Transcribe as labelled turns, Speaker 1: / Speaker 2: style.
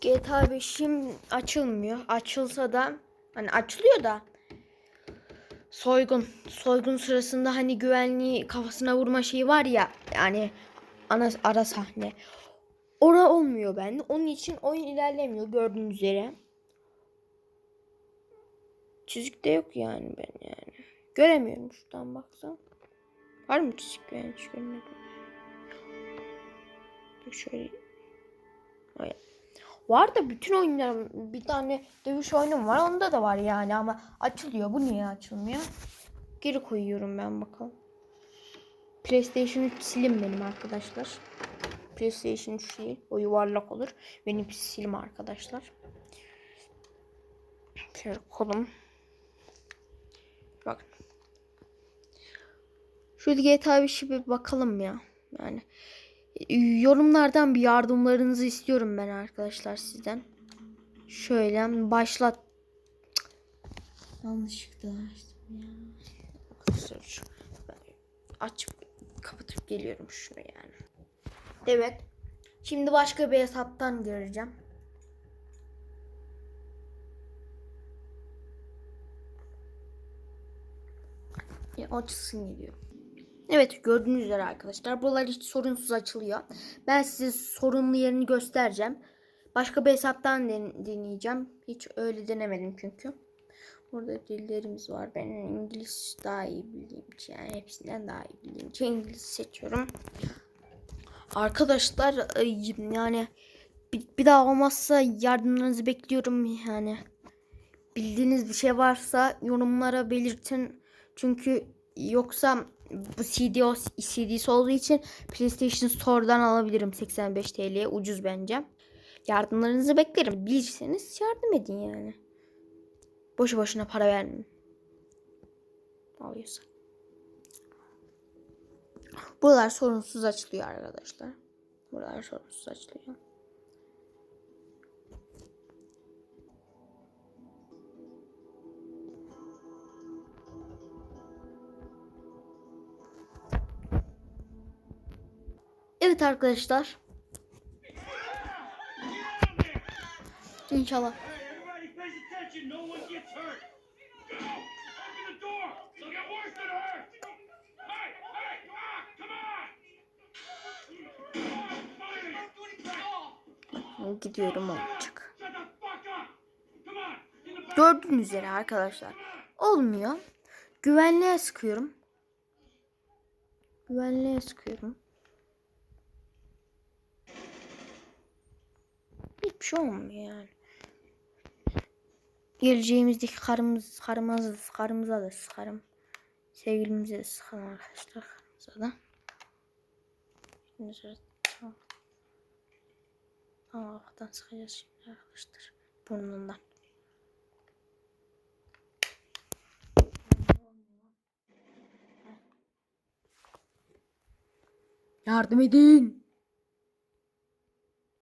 Speaker 1: GTA 5'im açılmıyor. Açılsa da hani açılıyor da soygun soygun sırasında hani güvenliği kafasına vurma şeyi var ya yani ana ara sahne. Ora olmuyor bende. Onun için oyun ilerlemiyor gördüğünüz üzere. Çizik de yok yani ben yani. Göremiyorum şuradan baksam. Var mı çizik ben hiç görmedim. Dur şöyle. Hayır. Var da bütün oyunlarım bir tane dövüş oyunum var onda da var yani ama açılıyor. Bu niye açılmıyor? Geri koyuyorum ben bakalım. PlayStation 3 silim benim arkadaşlar. PlayStation 3 değil. O yuvarlak olur. Benim silim arkadaşlar. Şöyle kolum. Bakın. Şu GTA 5'i bir bakalım ya. Yani yorumlardan bir yardımlarınızı istiyorum ben arkadaşlar sizden. Şöyle başlat. Yanlışlıkla açtım ya. Açıp kapatıp geliyorum şunu yani. Evet. Şimdi başka bir hesaptan gireceğim. Ya açılsın geliyor. Evet gördüğünüz üzere arkadaşlar buralar hiç sorunsuz açılıyor. Ben size sorunlu yerini göstereceğim. Başka bir hesaptan den- deneyeceğim. Hiç öyle denemedim çünkü. Burada dillerimiz var. Ben İngiliz daha iyi bildiğim yani hepsinden daha iyi bildiğim için İngiliz seçiyorum. Arkadaşlar yani bir daha olmazsa yardımlarınızı bekliyorum yani. Bildiğiniz bir şey varsa yorumlara belirtin. Çünkü yoksa bu CD o CD'si olduğu için PlayStation Store'dan alabilirim 85 TL'ye ucuz bence. Yardımlarınızı beklerim. Bilirseniz yardım edin yani. Boşu boşuna para vermeyin. Alıyorsa. Buralar sorunsuz açılıyor arkadaşlar. Buralar sorunsuz açılıyor.
Speaker 2: Come on! In the back!
Speaker 1: Gördüğünüz üzere arkadaşlar. Olmuyor. Güvenliğe sıkıyorum. Güvenliğe sıkıyorum. Şey olmuyor yani. Geleceğimizdeki karımız, karımız, karımıza da sıkarım. Sevgilimize de sıkarım arkadaşlar. Karımıza da. Şimdi şöyle tamam. Tamam sıkacağız şimdi arkadaşlar. Burnundan. Yardım edin.